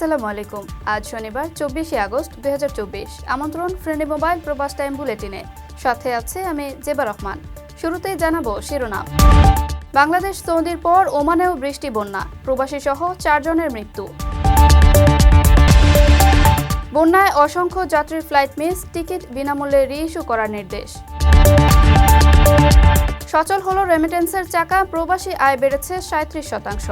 আসসালামু আলাইকুম। আজ শনিবার, চব্বিশে আগস্ট, দুই আমন্ত্রণ ফ্রেন্ডি মোবাইল প্রবাস টাইম বুলেটিনে। সাথে আছে আমি জেবা রহমান। শুরুতেই জানাব শিরোনাম। বাংলাদেশ সৌদির পর ওমানেও বৃষ্টি, বন্যা। প্রবাসী সহ চারজনের মৃত্যু। বন্যায় অসংখ্য যাত্রীর ফ্লাইট মিস, টিকিট বিনামূল্যে রিইস্যু করার নির্দেশ। সচল হলো রেমিটেন্সের চাকা, প্রবাসী আয় বেড়েছে সাঁত্রিশ শতাংশ।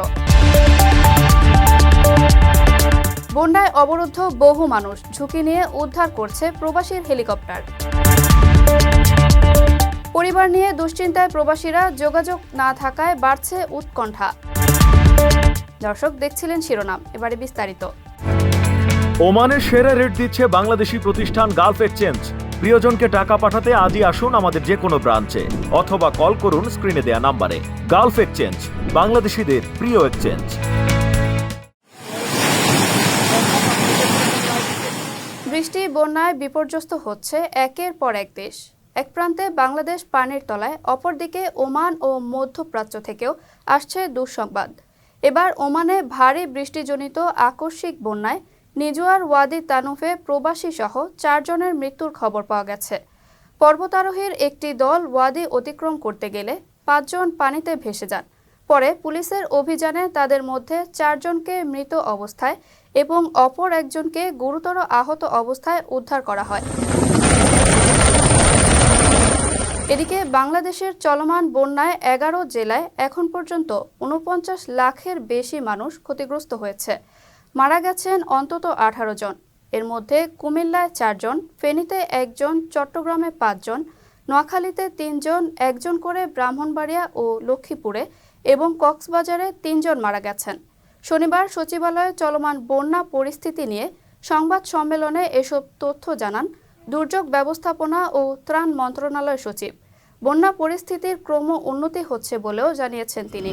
বন্যায় অবরুদ্ধ বহু মানুষ। ঝুঁকি নিয়ে উদ্ধার করছে প্রবাসীর হেলিকপ্টার। পরিবার নিয়ে দুশ্চিন্তায় প্রবাসীরা যোগাযোগ না থাকায় বাড়ছে উৎকণ্ঠা। দর্শক দেখছিলেন শিরোনাম, এবারে বিস্তারিত। ওমানের সেরা রেট দিচ্ছে বাংলাদেশি প্রতিষ্ঠান গালফ এক্সচেঞ্জ। প্রিয়জনকে টাকা পাঠাতে আজই আসুন আমাদের যে কোনো ব্রাঞ্চে, অথবা কল করুন স্ক্রিনে দেয়া নাম্বারে। গালফ এক্সচেঞ্জ, বাংলাদেশিদের প্রিয় এক্সচেঞ্জ। বৃষ্টি বন্যায় বিপর্যস্ত হচ্ছে একের পর এক দেশ। এক প্রান্তে বাংলাদেশ পানির তলায়, অপরদিকে ওমান ও মধ্যপ্রাচ্য থেকেও আসছে দুঃসংবাদ। এবার ওমানে ভারী বৃষ্টিজনিত আকস্মিক বন্যায় নিজুয়ার ওয়াদি তানুফে প্রবাসী সহ চারজনের মৃত্যুর খবর পাওয়া গেছে। পর্বতারোহীর একটি দল ওয়াদি অতিক্রম করতে গেলে পাঁচজন পানিতে ভেসে যান। পরে পুলিশের অভিযানে তাদের মধ্যে চারজনকে মৃত অবস্থায় এবং অপর একজনকে গুরুতর আহত অবস্থায় উদ্ধার করা হয়। এদিকে বাংলাদেশের চলমান বন্যায় এগারো জেলায় এখন পর্যন্ত উনপঞ্চাশ লাখের বেশি মানুষ ক্ষতিগ্রস্ত হয়েছে। মারা গেছেন অন্তত আঠারো জন। এর মধ্যে কুমিল্লায় চারজন ফেনীতে একজন, চট্টগ্রামে পাঁচজন নোয়াখালীতে তিনজন একজন করে ব্রাহ্মণবাড়িয়া ও লক্ষ্মীপুরে এবং কক্সবাজারে তিনজন মারা গেছেন। শনিবার সচিবালয়ে চলমান বন্যা পরিস্থিতি নিয়ে সংবাদ সম্মেলনে এসব তথ্য জানান দুর্যোগ ব্যবস্থাপনা ও ত্রাণ মন্ত্রণালয় সচিব। বন্যা পরিস্থিতির ক্রম উন্নতি হচ্ছে বলেও জানিয়েছেন তিনি।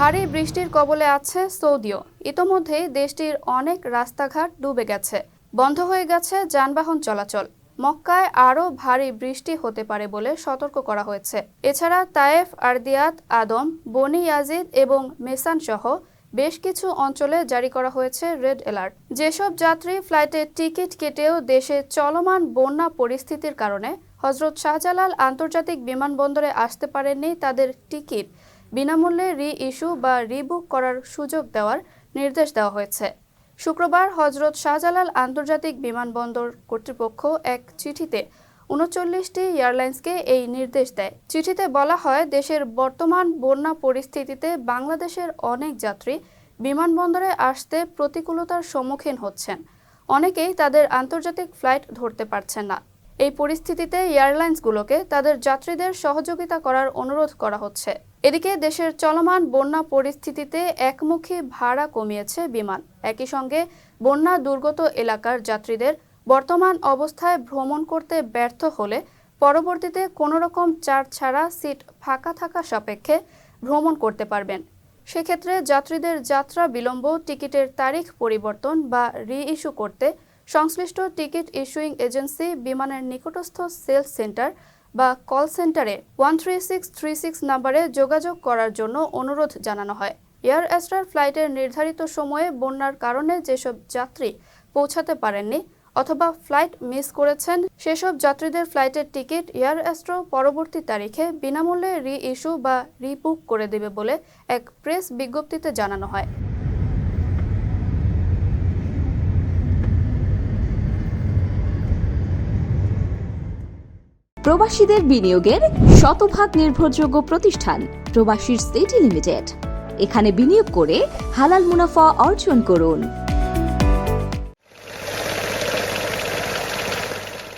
ভারী বৃষ্টির কবলে আছে সৌদিও। ইতোমধ্যেই দেশটির অনেক রাস্তাঘাট ডুবে গেছে। বন্ধ হয়ে গেছে যানবাহন চলাচল। মক্কায় আরও ভারী বৃষ্টি হতে পারে বলে সতর্ক করা হয়েছে। এছাড়া তায়েফ, আরদিয়াত, আদম, বনি ইয়াজিদ এবং মেসান সহ বেশ কিছু অঞ্চলে জারি করা হয়েছে রেড অ্যালার্ট। যেসব যাত্রী ফ্লাইটে টিকিট কেটেও দেশে চলমান বন্যা পরিস্থিতির কারণে হজরত শাহজালাল আন্তর্জাতিক বিমানবন্দরে আসতে পারেননি তাদের টিকিট বিনামূল্যে রি ইস্যু বা রিবুক করার সুযোগ দেওয়ার নির্দেশ দেওয়া হয়েছে। শুক্রবার হজরত শাহজালাল আন্তর্জাতিক বিমানবন্দর কর্তৃপক্ষ এক চিঠিতে উনচল্লিশটি এয়ারলাইন্সকে এই নির্দেশ দেয়। চিঠিতে বলা হয়, দেশের বর্তমান বন্যা পরিস্থিতিতে বাংলাদেশের অনেক যাত্রী বিমানবন্দরে আসতে প্রতিকূলতার সম্মুখীন হচ্ছেন। অনেকেই তাদের আন্তর্জাতিক ফ্লাইট ধরতে পারছেন না। এই পরিস্থিতিতে এয়ারলাইন্সগুলোকে তাদের যাত্রীদের সহযোগিতা করার অনুরোধ করা হচ্ছে। এদিকে দেশের চলমান বন্যা পরিস্থিতিতে একমুখী ভাড়া কমিয়েছে বিমান। একই সঙ্গে বন্যা দুর্গত এলাকার যাত্রীদের বর্তমান অবস্থায় ভ্রমণ করতে ব্যর্থ হলে পরবর্তীতে কোনো রকম চার্জ ছাড়া সিট ফাঁকা থাকা সাপেক্ষে ভ্রমণ করতে পারবেন। সেক্ষেত্রে যাত্রীদের যাত্রা বিলম্ব, টিকিটের তারিখ পরিবর্তন বা রি ইস্যু করতে সংশ্লিষ্ট টিকিট ইস্যুইং এজেন্সি, বিমানের নিকটস্থ সেলস সেন্টার বা কল সেন্টারে one three six three six নাম্বারে যোগাযোগ করার জন্য অনুরোধ জানানো হয়। এয়ার অ্যাস্ট্রার ফ্লাইটের নির্ধারিত সময়ে বন্যার কারণে যেসব যাত্রী পৌঁছাতে পারেননি অথবা ফ্লাইট মিস করেছেন, সেসব যাত্রীদের ফ্লাইটের টিকিট এয়ার অ্যাস্ট্রো পরবর্তী তারিখে বিনামূল্যে রি ইস্যু বা রিবুক করে দেবে বলে এক প্রেস বিজ্ঞপ্তিতে জানানো হয়। প্রবাসীদের বিনিয়োগের শতভাগ নির্ভরযোগ্য প্রতিষ্ঠান প্রবাসীর সিটি লিমিটেড। এখানে বিনিয়োগ করে হালাল মুনাফা অর্জন করুন।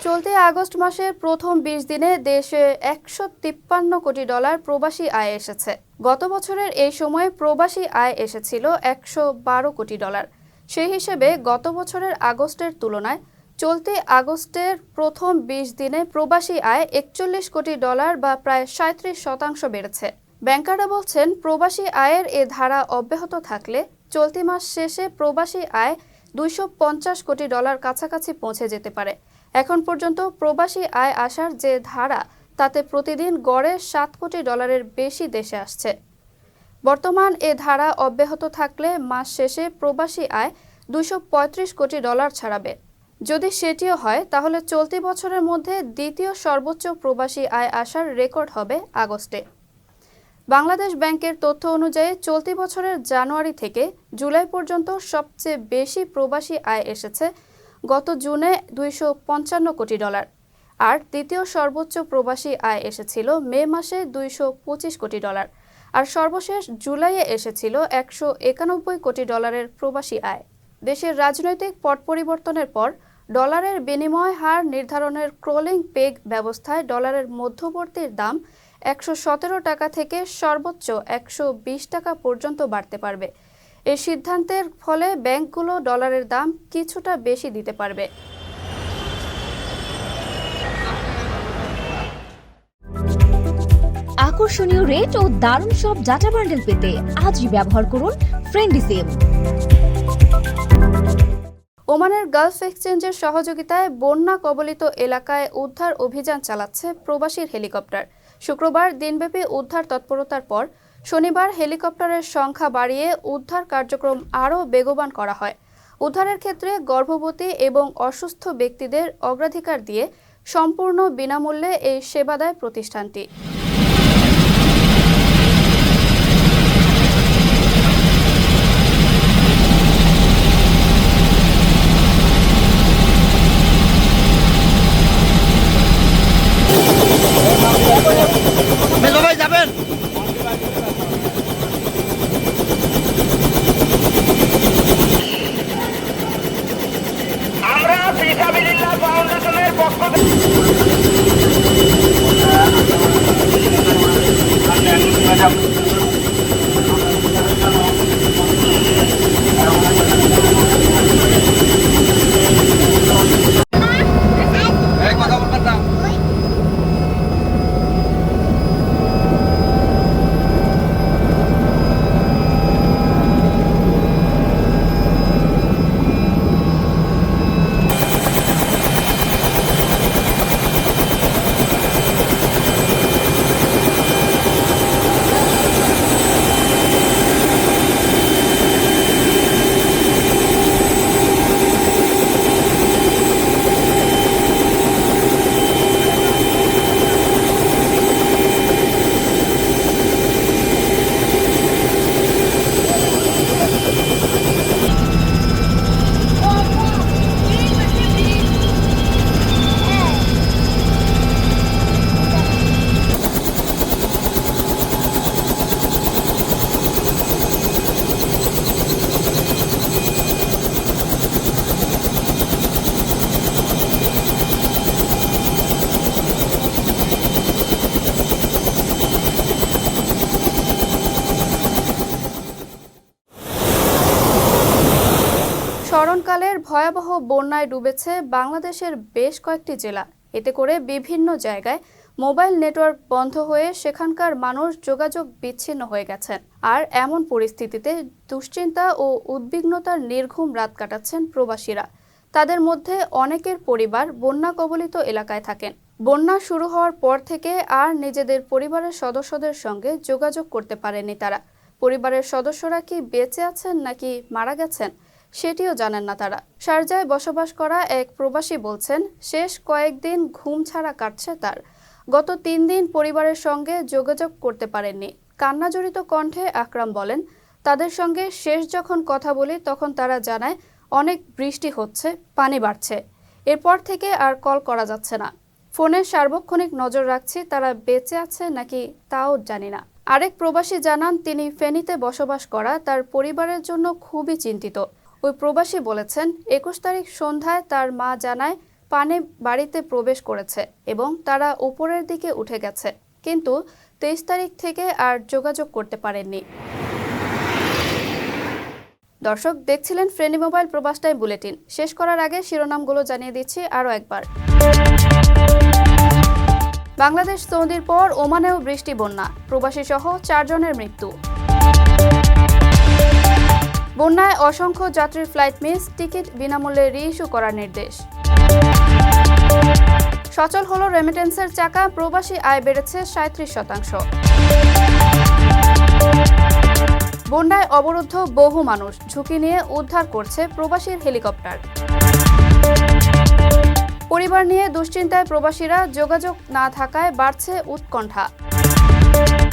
চলতি আগস্ট মাসের প্রথম বিশ দিনে দেশে একশো তিপ্পান্ন কোটি ডলার প্রবাসী আয় এসেছে। গত বছরের এই সময়ে প্রবাসী আয় এসেছিল একশো বারো কোটি ডলার। সেই হিসেবে গত বছরের আগস্টের তুলনায় চলতি আগস্টের প্রথম বিশ দিনে প্রবাসী আয় একচল্লিশ কোটি ডলার বা প্রায় সাঁত্রিশ শতাংশ বেড়েছে। ব্যাংকাররা বলছেন, প্রবাসী আয়ের এ ধারা অব্যাহত থাকলে চলতি মাস শেষে প্রবাসী আয় দুইশো পঞ্চাশ কোটি ডলার কাছাকাছি পৌঁছে যেতে পারে। এখন পর্যন্ত প্রবাসী আয় আসার যে ধারা, তাতে প্রতিদিন গড়ে সাত কোটি ডলারের বেশি দেশে আসছে। বর্তমান এ ধারা অব্যাহত থাকলে মাস শেষে প্রবাসী আয় দুশো কোটি ডলার ছাড়াবে। যদি সেটিও হয়, তাহলে চলতি বছরের মধ্যে দ্বিতীয় সর্বোচ্চ প্রবাসী আয় আসার রেকর্ড হবে আগস্টে। বাংলাদেশ ব্যাংকের তথ্য অনুযায়ী, চলতি বছরের জানুয়ারি থেকে জুলাই পর্যন্ত সবচেয়ে বেশি প্রবাসী আয় এসেছে গত জুনে দুইশো পঞ্চান্ন কোটি ডলার। আর দ্বিতীয় সর্বোচ্চ প্রবাসী আয় এসেছিল মে মাসে দুইশো পঁচিশ কোটি ডলার। আর সর্বশেষ জুলাইয়ে এসেছিল একশো একানব্বই কোটি ডলারের প্রবাসী আয়। দেশের রাজনৈতিক পট পরিবর্তনের পর ডলারের বিনিময় হার নির্ধারণের ক্রোলিং পেগ ব্যবস্থায় ডলারের মধ্যবর্তীর দাম একশো সতেরো টাকা থেকে সর্বোচ্চ একশো বিশ টাকা পর্যন্ত বাড়তে পারবে। এই সিদ্ধান্তের ফলে ব্যাংকগুলো ডলারের দাম কিছুটা বেশি দিতে পারবে। আকর্ষণীয় রেট ও দারুণ সব ডাটা বান্ডেল পেতে আজই ব্যবহার করুন ফ্রেন্ডি সিম ওমানের গালফ এক্সচেঞ্জের সহযোগিতায় বন্যা কবলিত এলাকায় উদ্ধার অভিযান চালাচ্ছে প্রবাসীর হেলিকপ্টার। শুক্রবার দিনব্যাপী উদ্ধার তৎপরতার পর শনিবার হেলিকপ্টারের সংখ্যা বাড়িয়ে উদ্ধার কার্যক্রম আরও বেগবান করা হয়। উদ্ধারের ক্ষেত্রে গর্ভবতী এবং অসুস্থ ব্যক্তিদের অগ্রাধিকার দিয়ে সম্পূর্ণ বিনামূল্যে এই সেবা দেয় প্রতিষ্ঠানটি। স্মরণকালের ভয়াবহ বন্যায় ডুবেছে বাংলাদেশের বেশ কয়েকটি জেলা। এতে করে বিভিন্ন জায়গায় মোবাইল নেটওয়ার্ক বন্ধ হয়ে সেখানকার মানুষ যোগাযোগ বিচ্ছিন্ন হয়ে গেছেন। আর এমন পরিস্থিতিতে দুশ্চিন্তা ও উদ্বিগ্নতার নির্ঘুম রাত কাটাচ্ছেন প্রবাসীরা। তাদের মধ্যে অনেকের পরিবার বন্যা কবলিত এলাকায় থাকেন। বন্যা শুরু হওয়ার পর থেকে আর নিজেদের পরিবারের সদস্যদের সঙ্গে যোগাযোগ করতে পারেনি তারা। পরিবারের সদস্যরা কি বেঁচে আছেন নাকি মারা গেছেন? সেটিও জানেন না তারা। শারজায় বসবাস করা এক প্রবাসী বলছেন, শেষ কয়েকদিন ঘুম ছাড়া কাটছে তার। গত তিন দিন পরিবারের সঙ্গে যোগাযোগ করতে পারেননি। কান্নাজড়িত কণ্ঠে আকরাম বলেন, তাদের সঙ্গে শেষ যখন কথা বলি, তখন তারা জানায়, অনেক বৃষ্টি হচ্ছে, পানি বাড়ছে। এরপর থেকে আর কল করা যাচ্ছে না। ফোনে সার্বক্ষণিক নজর রাখছি, তারা বেঁচে আছে নাকি তাও জানি না। আরেক প্রবাসী জানান, তিনি ফেনীতে বসবাস করা, তার পরিবারের জন্য খুবই চিন্তিত। ওই প্রবাসী বলেছেন, একুশ তারিখ সন্ধ্যায় তার মা জানায় পানে বাড়িতে প্রবেশ করেছে এবং তারা উপরের দিকে উঠে গেছে, কিন্তু তেইশ তারিখ থেকে আর যোগাযোগ করতে পারেননি। দর্শক, দেখছিলেন ফ্রেনি মোবাইল প্রবাস টাইম বুলেটিন। শেষ করার আগে শিরোনামগুলো জানিয়ে দিচ্ছি আরও একবার। বাংলাদেশ সৌদির পর ওমানেও বৃষ্টি, বন্যা। প্রবাসী সহ চারজনের মৃত্যু। বন্যায় অসংখ্য যাত্রীর ফ্লাইট মিস, টিকিট বিনামূল্যে রিইস্যু করার নির্দেশ। সচল হলো রেমিটেন্সের চাকা, প্রবাসী আয় বেড়েছে সাঁত্রিশ শতাংশ। বন্যায় অবরুদ্ধ বহু মানুষ, ঝুঁকি নিয়ে উদ্ধার করছে প্রবাসীর হেলিকপ্টার। পরিবার নিয়ে দুশ্চিন্তায় প্রবাসীরা যোগাযোগ না থাকায় বাড়ছে উৎকণ্ঠা।